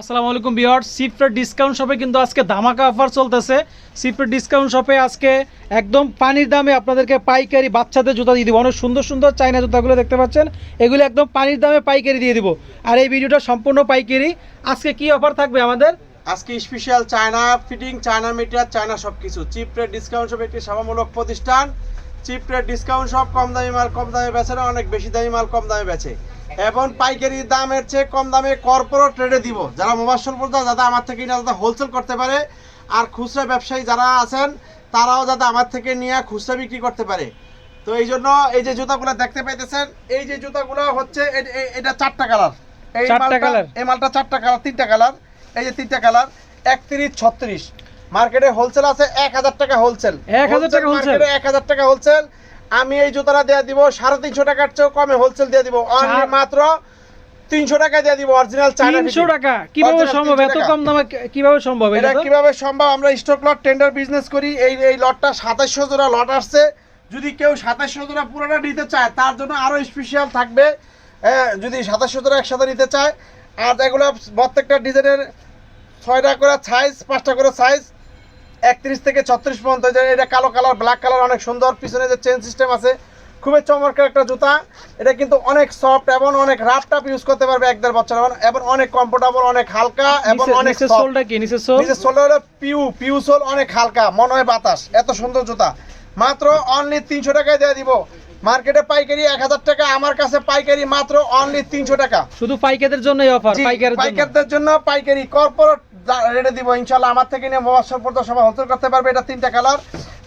আসসালামু আলাইকুম বিয়ার সিফ্টের ডিসকাউন্ট শপে কিন্তু আজকে ধামাকা অফার চলতেছে। সিফ্টের ডিসকাউন্ট শপে আজকে একদম পানির দামে আপনাদেরকে পাইকারি বাচ্চাদের জুতা দিয়ে দিব। অনেক সুন্দর সুন্দর চাইনা জুতাগুলো দেখতে পাচ্ছেন। এগুলো একদম পানির দামে পাইকারি দিয়ে দিব। আর এই ভিডিওটা সম্পূর্ণ পাইকারি। আজকে কি অফার থাকবে আমাদের? আজকে special China fitting China meter China সব কিছু চিপ ডিসকাউন্ট শপ একটি সেবামূলক প্রতিষ্ঠান। চিপ রেট ডিসকাউন্ট শপ কম দামি মাল, কম দামে বেচে না, অনেক বেশি দামি মাল, কম দামে বেচে। এবং পাইকারি দামের চেয়ে কম দামে কর্পোরেট রেটে দিব। যারা মোবাইল পর্দা যাতে আমার থেকে না যাতে হোলসেল করতে পারে। আর খুচরা ব্যবসায়ী যারা আছেন তারাও যাতে আমার থেকে নিয়ে খুচরা বিক্রি করতে পারে। তো এই জন্য এই যে জুতাগুলো দেখতে পাইতেছেন এই যে জুতাগুলো হচ্ছে এটা চারটা কালার এই মালটা? এই মালটা চারটা কালার তিনটা কালার এই যে তিনটা কালার একত্রিশ ছত্রিশ। মার্কেটে হোলসেল আছে এক হাজার টাকা হোলসেল 1000 টাকা হোলসেল এক হাজার টাকা হোলসেল আমি এই জুতাটা দিয়ে দিব সাড়ে তিনশো টাকার চেয়েও কমে হোলসেল দিয়ে দিব। অনলি মাত্র তিনশো টাকা দিয়ে দিব অরিজিনাল চায়না তিনশো টাকা? কীভাবে সম্ভব? এত কম দামে কীভাবে সম্ভব এটা কীভাবে সম্ভব? আমরা স্টক লট টেন্ডার বিজনেস করি এই এই লটটা সাতাশশো জোড়া লট আসছে। যদি কেউ সাতাশশো জোড়া পুরোটা নিতে চায় তার জন্য আরও স্পেশাল থাকবে। যদি সাতাশশো জোড়া একসাথে নিতে চায় আর এগুলো প্রত্যেকটা ডিজাইনের ছয়টা করে সাইজ পাঁচটা করে সাইজ একত্রিশ থেকে ছত্রিশ পর্যন্ত এটা কালো কালার ব্ল্যাক কালার অনেক সুন্দর। পিছনে যে চেন সিস্টেম আছে খুবই চমৎকার একটা জুতা। এটা কিন্তু অনেক সফট এবং অনেক রাফ টাপ ইউজ করতে পারবে এক দেড় বছর। এবং- অনেক কমফোর্টেবল অনেক হালকা এবং অনেক সোলটা কি? নিচের সোল নিচের সোলটা হলো পিউ পিউ সোল অনেক হালকা মনে হয় বাতাস। এত সুন্দর জুতা। মাত্র অনলি তিনশো টাকায় দিয়ে দিব। মার্কেটে পাইকারি এক হাজার টাকা আমার কাছে পাইকারি মাত্র অনলি তিনশো টাকা। শুধু পাইকারদের জন্য অফার পাইকারদের জন্য। পাইকারি। কর্পোরেট রেটে দিব ইনশাল্লাহ আমার থেকে নিয়ে মোবাইল সম্পর্ক সবাই হোলসেল করতে পারবে। এটা তিনটা কালার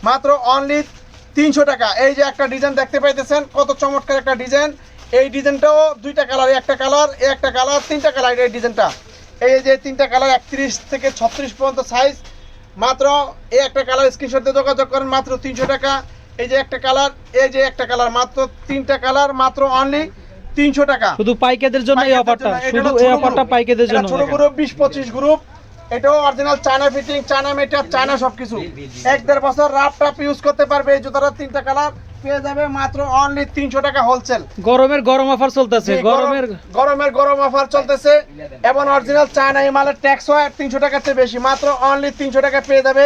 মাত্র অনলি তিনশো টাকা। এই যে একটা ডিজাইন দেখতে পাইতেছেন কত চমৎকার একটা ডিজাইন এই ডিজাইনটাও দুইটা কালার একটা কালার এই একটা কালার তিনটা কালার এই ডিজাইনটা এই যে তিনটা কালার একত্রিশ থেকে ছত্রিশ পর্যন্ত সাইজ মাত্র এই একটা কালার স্ক্রিনশট দিয়ে যোগাযোগ করেন মাত্র তিনশো টাকা। এই যে একটা কালার এই যে একটা কালার মাত্র তিনটা কালার মাত্র অনলি তিনশো টাকা। শুধু পাইকারদের জন্য এই অফারটা শুধু এই অফারটা এটা জন্য ছোট। গ্রুপ বিশ পঁচিশ গ্রুপ এটাও original China fitting China matter China সবকিছু। এক দেড় বছর রাফ টাপ ইউজ করতে পারবে এই জুতাটা তিনটা কালার পেয়ে যাবে মাত্র অনলি তিনশো টাকা হোলসেল গরমের গরম অফার চলতেছে গরমের গরমের গরম অফার চলতেছে। এবং অরিজিনাল চায়না মালের ট্যাক্স হয় তিনশো টাকার চেয়ে বেশি। মাত্র অনলি তিনশো টাকা পেয়ে যাবে।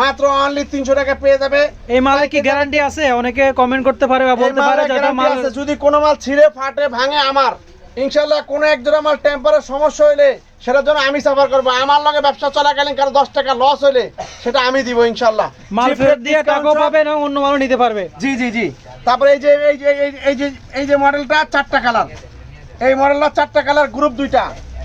মাত্র অনলি তিনশো টাকা পেয়ে যাবে। এই মালে কি গ্যারান্টি আছে? অনেকে কমেন্ট করতে পারে বা বলতে পারে যে এটা মাল যদি কোনো মাল ছিঁড়ে ফাটে ভাঙে আমার ইনশাল্লাহ কোনো এক জোড়া মাল টেম্পারের সমস্যা হইলে সেটার জন্য আমি সাফার করব। আমার লগে ব্যবসা চলাকালীন কারও দশ টাকা লস হলে সেটা আমি দিব ইনশাল্লাহ মাল ফেরত দিয়ে টাকাও পাবে এবং অন্য মালও নিতে পারবে। জি জি জি। তারপরে এই যে এই যে এই- এই যে এই যে মডেলটা চারটা কালার এই মডেলটা চারটা কালার গ্রুপ দুইটা।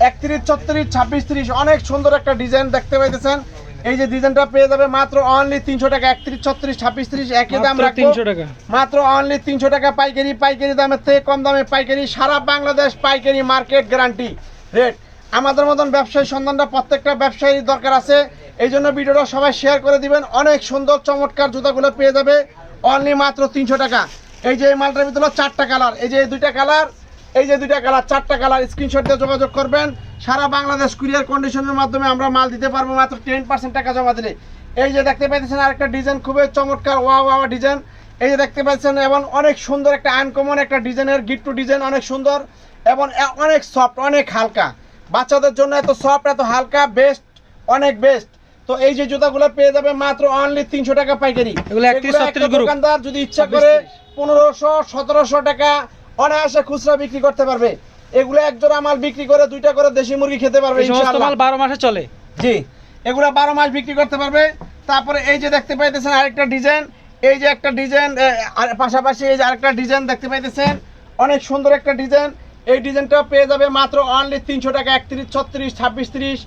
একত্রিশ ছত্রিশ ছাব্বিশ তিরিশ অনেক সুন্দর একটা ডিজাইন দেখতে পাইতেছেন। এই যে ডিজাইনটা পেয়ে যাবে মাত্র অনলি তিনশো টাকা। একত্রিশ ছত্রিশ ছাব্বিশ তিরিশ একই দাম 300 টাকা। মাত্র অনলি তিনশো টাকা পাইকারি পাইকারি দামের থেকে কম দামে পাইকারি সারা বাংলাদেশ পাইকারি মার্কেট গ্যারান্টি রেট আমাদের মতন ব্যবসায়ী সন্ধানটা প্রত্যেকটা ব্যবসায়ীর দরকার আছে। এই জন্য ভিডিওটা সবাই শেয়ার করে দিবেন। অনেক সুন্দর, চমৎকার জুতাগুলো পেয়ে যাবে। অনলি মাত্র তিনশো টাকা। এই যে এই মালটার ভিতরে চারটা কালার এই যে দুইটা কালার এই যে দুইটা কালার চারটা কালার স্ক্রিনশট দিয়ে যোগাযোগ করবেন। সারা বাংলাদেশ কুরিয়ার কন্ডিশনের মাধ্যমে আমরা মাল দিতে পারব মাত্র টেন পার্সেন্ট টাকা জমা দিলে। এই যে দেখতে পাইতেছেন আরেকটা ডিজাইন, খুবই চমৎকার ওয়া ওয়া ডিজাইন। এই যে দেখতে পাচ্ছেন এবং অনেক সুন্দর একটা আনকমন একটা ডিজাইনের গিফট টু ডিজাইন অনেক সুন্দর এবং অনেক সফট অনেক হালকা। বাচ্চাদের জন্য এত সফট এত হালকা বেস্ট অনেক বেস্ট তো এই যে জুতাগুলো পেয়ে যাবে মাত্র অনলি তিনশো টাকা পাইকারি। এগুলো 31 এগুলো একটা 36 গ্রুপ। দোকানদার যদি ইচ্ছা করে পনেরোশো সতেরোশো টাকা অনায়াসে খুচরা বিক্রি করতে পারবে। এগুলো এক জোড়া মাল বিক্রি করে দুইটা করে দেশি মুরগি খেতে পারবে মাল বারো মাসে চলে। জি এগুলো বারো মাস বিক্রি করতে পারবে। তারপরে এই যে দেখতে পাইতেছেন আরেকটা ডিজাইন। এই যে একটা ডিজাইন পাশাপাশি এই যে আরেকটা ডিজাইন দেখতে পাইতেছেন। অনেক সুন্দর একটা ডিজাইন। এই ডিজাইনটা পেয়ে যাবে মাত্র অনলি তিনশো টাকা, একত্রিশ, ছত্রিশ, ছাব্বিশ, তিরিশ।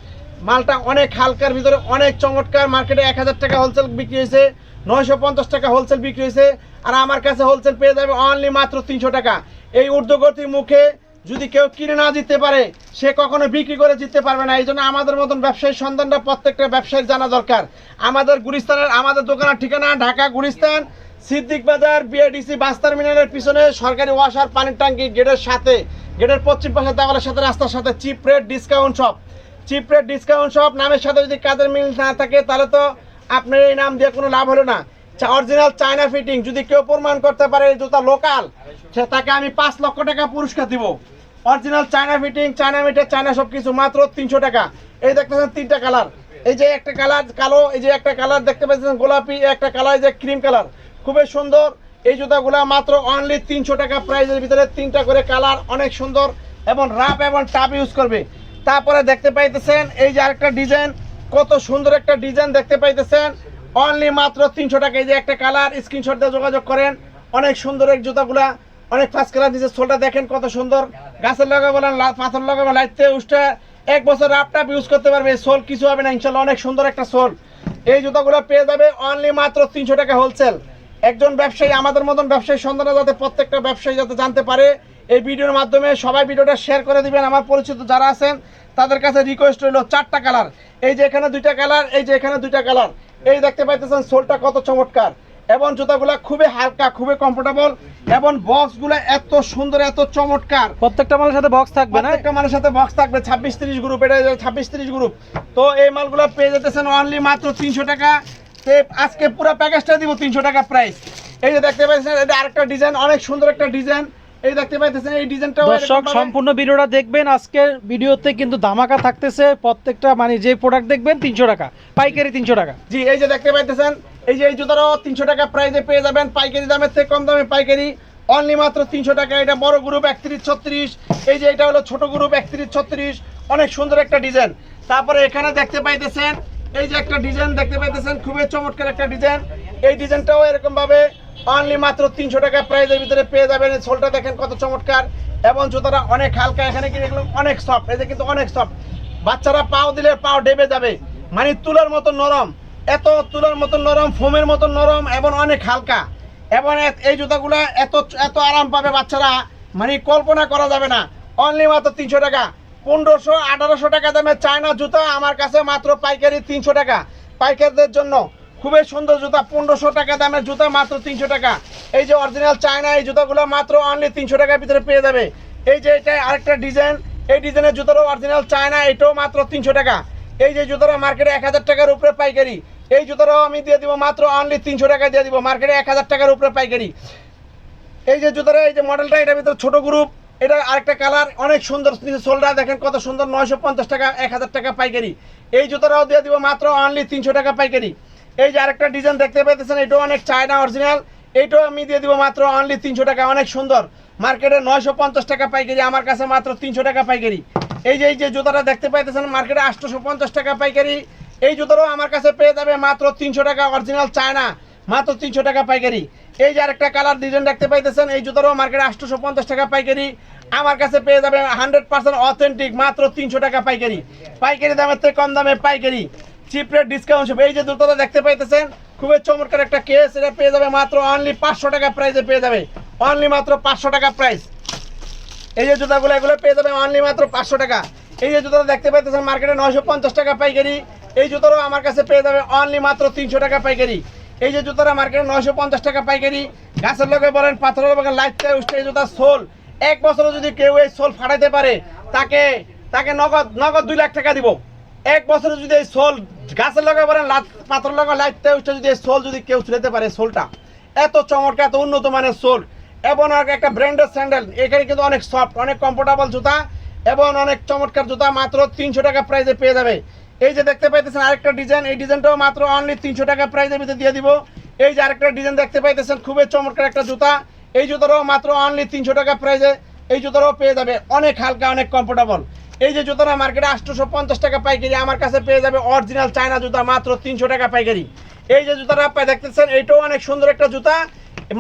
মালটা অনেক হালকার ভিতরে, অনেক চমৎকার। মার্কেটে এক হাজার টাকা হোলসেল বিক্রি হয়েছে, নয়শো পঞ্চাশ টাকা হোলসেল বিক্রি হয়েছে। আর আমার কাছে হোলসেল পেয়ে যাবে অনলি মাত্র তিনশো টাকা। এই ঊর্ধ্বগতির মুখে যদি কেউ কিনে না জিততে পারে, সে কখনো বিক্রি করে জিততে পারবে না। এই জন্য আমাদের মতন ব্যবসায়ী সন্ধানটা প্রত্যেকটা ব্যবসায়ীর জানা দরকার। আমাদের গুলিস্তানের, আমাদের দোকানের ঠিকানা ঢাকা, গুলিস্তান। সিদ্দিক বাজার বিআইডিসি বাস টার্মিনালের পিছনে সরকারি ওয়াশার পানির ট্যাঙ্কি গেটের সাথে, গেটের পশ্চিম পাশে দেওয়ালের সাথে, রাস্তার সাথে cheap rate discount shop. Cheap rate discount shop নামের সাথে যদি কাজের মিল না থাকে, তাহলে তো আপনার এই নাম দিয়ে কোনো লাভ হলো না। অরিজিনাল চায়না ফিটিং, যদি কেউ প্রমাণ করতে পারে এই জুতা লোকাল, সে তাকে আমি পাঁচ লক্ষ টাকা পুরস্কার দিব। Original China fitting, China meter China সব কিছু, মাত্র তিনশো টাকা। এই দেখতেছেন তিনটা কালার। এই যে একটা কালার, কালো, এই যে একটা কালার দেখতে পাচ্ছেন গোলাপি একটা কালার এই যে ক্রিম কালার। খুবই সুন্দর। এই জুতাগুলা মাত্র অনলি তিনশো টাকা প্রাইসের ভিতরে তিনটা করে কালার অনেক সুন্দর এবং রাপ এবং টাপ ইউজ করবে। তারপরে দেখতে পাইতেছেন, এই যে আরেকটা ডিজাইন কত সুন্দর একটা ডিজাইন দেখতে পাইতেছেন। অনলি মাত্র তিনশো টাকা, এই যে একটা কালার স্ক্রিনশট দিয়ে যোগাযোগ করেন। অনেক সুন্দর এক জুতাগুলা, অনেক ফার্স্ট কালার দিচ্ছে সোলটা দেখেন কত সুন্দর। গাছের লগা বলেন পাথর লগা লাইতে উষ্টা এক বছর রাপ টাপ ইউজ করতে পারবে সোল কিছু হবে না, ইনশাল্লাহ অনেক সুন্দর একটা সোল। এই জুতাগুলো পেয়ে যাবে অনলি মাত্র তিনশো টাকা হোলসেল একজন ব্যবসায়ী আমাদের মতন ব্যবসায়ী সন্ধানে যাতে প্রত্যেকটা ব্যবসায়ী যাতে জানতে পারে এই ভিডিওর মাধ্যমে সবাই ভিডিওটা শেয়ার করে দিবেন। আমার পরিচিত যারা আছেন তাদের কাছে রিকোয়েস্ট রইল চারটা কালার এই যে এখানে দুইটা কালার এই যে এখানে দুইটা কালার এই দেখতে পাইতেছেন সোলটা কত চমৎকার। এবং জুতাগুলা খুবই হালকা খুবই কমফোর্টেবল এবং বক্সগুলো এত সুন্দর এত চমৎকার। প্রত্যেকটা মালের সাথে বক্স থাকবে না? প্রত্যেকটা মানুষের সাথে বক্স থাকবে ছাব্বিশ তিরিশ গ্রুপ এটা ছাব্বিশ তিরিশ গ্রুপ তো এই মালগুলো পেয়ে যেতেছেন অনলি মাত্র তিনশো টাকা। তো আজকে পুরো প্যাকেজটা দিব তিনশো টাকা প্রাইস এই যে দেখতে পাচ্ছেন এটা আরেকটা ডিজাইন অনেক সুন্দর একটা ডিজাইন এই দেখতে পাইতেছেন এই দর্শক সম্পূর্ণ ভিডিওটা দেখবেন। আজকের ভিডিওতে কিন্তু ধামাকা থাকতেছে প্রত্যেকটা মানে যে প্রোডাক্ট দেখবেন তিনশো টাকা। পাইকারি তিনশো টাকা। জি এই যে দেখতে পাইতেছেন এই যে এই জুতারও তিনশো টাকা প্রাইসে পেয়ে যাবেন। পাইকারি দামের থেকে কম দামে পাইকারি। অনলি মাত্র তিনশো টাকা। এটা বড় গ্রুপ একত্রিশ ছত্রিশ। এই যে এটা হলো ছোট গ্রুপ একত্রিশ ছত্রিশ। অনেক সুন্দর একটা ডিজাইন তারপরে এখানে দেখতে পাইতেছেন এই যে একটা ডিজাইন দেখতে পাইতেছেন, খুবই চমৎকার একটা ডিজাইন। এই ডিজাইনটাও এরকম ভাবে অনলি মাত্র তিনশো টাকা প্রাইসের ভিতরে পেয়ে যাবেন। সোলটা দেখেন কত চমৎকার। এবং জুতাটা অনেক হালকা, এখানে কি দেখলাম? অনেক সফট এই যে কিন্তু অনেক সফট বাচ্চারা পাও দিলে পাও ডেবে যাবে। মানে তুলার মতো নরম, এত তুলার মতো নরম, ফোমের মতো নরম, এবং অনেক হালকা। এবং এই জুতাগুলো এত এত আরাম পাবে বাচ্চারা। মানে কল্পনা করা যাবে না। অনলি মাত্র তিনশো টাকা। পনেরোশো, আঠারোশো টাকা দামের চায়না জুতা, আমার কাছে মাত্র পাইকারি তিনশো টাকা। পাইকারদের জন্য খুবই সুন্দর জুতা, পনেরোশো টাকা দামের জুতা, মাত্র তিনশো টাকা। এই যে অরিজিনাল চায়না, এই জুতাগুলো মাত্র অনলি তিনশো টাকার ভিতরে পেয়ে যাবে। এই যে এটা আরেকটা ডিজাইন এই ডিজাইনের জুতারও অরিজিনাল চায়না, এটাও মাত্র তিনশো টাকা। এই যে জুতাটা মার্কেটে এক হাজার টাকার উপরে পাইকারি। এই জুতাটাও আমি দিয়ে দিব মাত্র অনলি তিনশো টাকা দিয়ে দিব মার্কেটে এক হাজার টাকার উপরে পাইকারি। এই যে জুতাটা, এই যে মডেলটা এটার ভিতরে ছোট গ্রুপ এটা আরেকটা কালার, অনেক সুন্দর সোলটা দেখেন কত সুন্দর, নয়শো পঞ্চাশ টাকা, এক হাজার টাকা পাইকারি। এই জুতোটাও দিয়ে দিব মাত্র অনলি তিনশো টাকা পাইকারি। এই যে আরেকটা ডিজাইন দেখতে পাইতেছেন, এটাও অনেক চায়না অরিজিনাল এইটাও আমি দিয়ে দিব মাত্র অনলি তিনশো টাকা, অনেক সুন্দর। মার্কেটে নয়শো পঞ্চাশ টাকা পাইকারি, আমার কাছে মাত্র তিনশো টাকা পাইকারি। এই যে এই যে জুতাটা দেখতে পাইতেছেন মার্কেটে আটশোশো পঞ্চাশ টাকা পাইকারি। এই জুতোটাও আমার কাছে পেয়ে যাবে মাত্র তিনশো টাকা অরিজিনাল চায়না মাত্র তিনশো টাকা পাইকারি। এই যে আরেকটা কালার ডিজাইন দেখতে পাইতেছেন, এই জুতারও মার্কেটে আটশোশো পঞ্চাশ টাকা পাইকারি। আমার কাছে পেয়ে যাবে হান্ড্রেড পার্সেন্ট অথেন্টিক মাত্র তিনশো টাকা পাইকারি। পাইকারি দামের থেকে কম দামে পাইকারি। চিপ রেট ডিসকাউন্ট এই যে জুতোটা দেখতে পাইতেছেন, খুবই চমৎকার একটা কেস এটা পেয়ে যাবে মাত্র অনলি পাঁচশো টাকা প্রাইসে পেয়ে যাবে। অনলি মাত্র পাঁচশো টাকা প্রাইস এই যে জুতাগুলো, এগুলো পেয়ে যাবে অনলি মাত্র পাঁচশো টাকা। এই যে জুতোটা দেখতে পাইতেছেন মার্কেটে নয়শো পঞ্চাশ টাকা পাইকারি। এই জুতোটাও আমার কাছে পেয়ে যাবে অনলি মাত্র তিনশো টাকা পাইকারি। এই যে জুতোটা মার্কেটে নয়শো পঞ্চাশ টাকা পাইকারি, গাছের লোকে বলেন, পাথরের লোকে উঠছে এই জুতার সোল। এক বছরে যদি কেউ এই সোল ফাটাইতে পারে, তাকে তাকে নগদ নগদ দুই লাখ টাকা দিব। এক বছরে যদি এই সোল, গাছের লগে বলেন পাথর লাইটটা উঠছে যদি এই সোল যদি কেউ ছুঁড়তে পারে সোলটা। এত চমৎকার, এত উন্নত মানের সোল। এবং একটা ব্র্যান্ডের স্যান্ডেল, এখানে কিন্তু অনেক সফট অনেক কমফোর্টেবল জুতা, এবং অনেক চমৎকার জুতা, মাত্র তিনশো টাকা প্রাইসে পেয়ে যাবে। এই যে দেখতে পাইতেছেন আরেকটা ডিজাইন, এই ডিজাইনটাও মাত্র অনলি তিনশো টাকা প্রাইসের ভিতরে দিয়ে দিব। এই যে আরেকটা ডিজাইন দেখতে পাইতেছেন, খুবই চমৎকার একটা জুতা। এই জুতাটাও মাত্র অনলি তিনশো টাকা প্রাইসে এই জুতাটাও পেয়ে যাবে অনেক হালকা, অনেক কমফোর্টেবল এই যে জুতাটা মার্কেটে আটশোশো পঞ্চাশ টাকা পাইকারি, আমার কাছে পেয়ে যাবে অরিজিনাল চায়না জুতা মাত্র তিনশো টাকা পাইকারি। এই যে জুতাটা আপনারা দেখতেছেন, এইটাও অনেক সুন্দর একটা জুতা।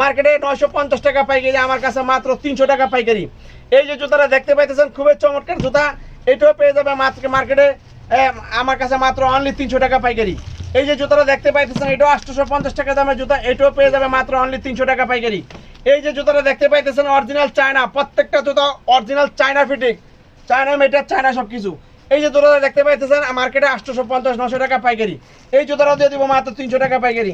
মার্কেটে নয়শো পঞ্চাশ টাকা পাইকারি, আমার কাছে মাত্র তিনশো টাকা পাইকারি। এই যে জুতাটা দেখতে পাইতেছেন, খুবই চমৎকার জুতা। এটাও পেয়ে যাবে মার্কেটে আমার কাছে মাত্র অনলি তিনশো টাকা পাইকারি। এই যে জুতাটা দেখতে পাইতেছেন, এটাও আটশোশো পঞ্চাশ টাকা দামের জুতা, এটাও পেয়ে যাবে মাত্র অনলি তিনশো টাকা পাইকারি। এই যে জুতাটা দেখতে পাইতেছেন অরিজিনাল চায়না প্রত্যেকটা জুতা original China fitting China matter China সব কিছু এই যে জুতাটা দেখতে পাইতেছেন মার্কেটে আটশোশো পঞ্চাশ, নশো টাকা পাইকারি। এই জুতাটা দিয়ে দিব মাত্র তিনশো টাকা পাইকারি।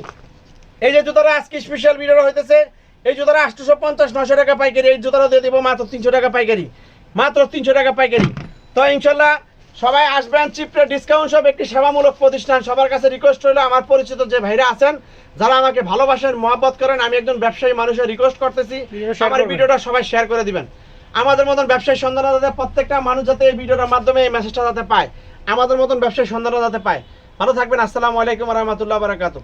এই যে জুতাটা আজকে স্পেশাল ভিডিও হইতেছে, এই জুতাটা আটশোশো পঞ্চাশ, নশো টাকা পাইকারি, এই জুতাটা দিয়ে দিব মাত্র তিনশো টাকা পাইকারি। মাত্র তিনশো টাকা পাইকারি। তো ইনশাল্লাহ সবাই আসবেন চিপটা ডিসকাউন্ট সব একটি সেবামূলক প্রতিষ্ঠান। সবার কাছে রিকোয়েস্ট হলো আমার পরিচিত যে ভাইরা আছেন যারা আমাকে ভালোবাসেন মহাব্বত করেন আমি একজন ব্যবসায়ী মানুষের রিকোয়েস্ট করতেছি। আমার ভিডিওটা সবাই শেয়ার করে দিবেন। আমাদের মতন ব্যবসায়ী সন্ধানরা যাতে প্রত্যেকটা মানুষ যাতে এই ভিডিওটার মাধ্যমে এই মেসেজটা যাতে পায়। আমাদের মতন ব্যবসায়ী সন্ধানরা যাতে পায়। ভালো থাকবেন আসসালামু আলাইকুম রহমতুল্লাহ বারাকাতু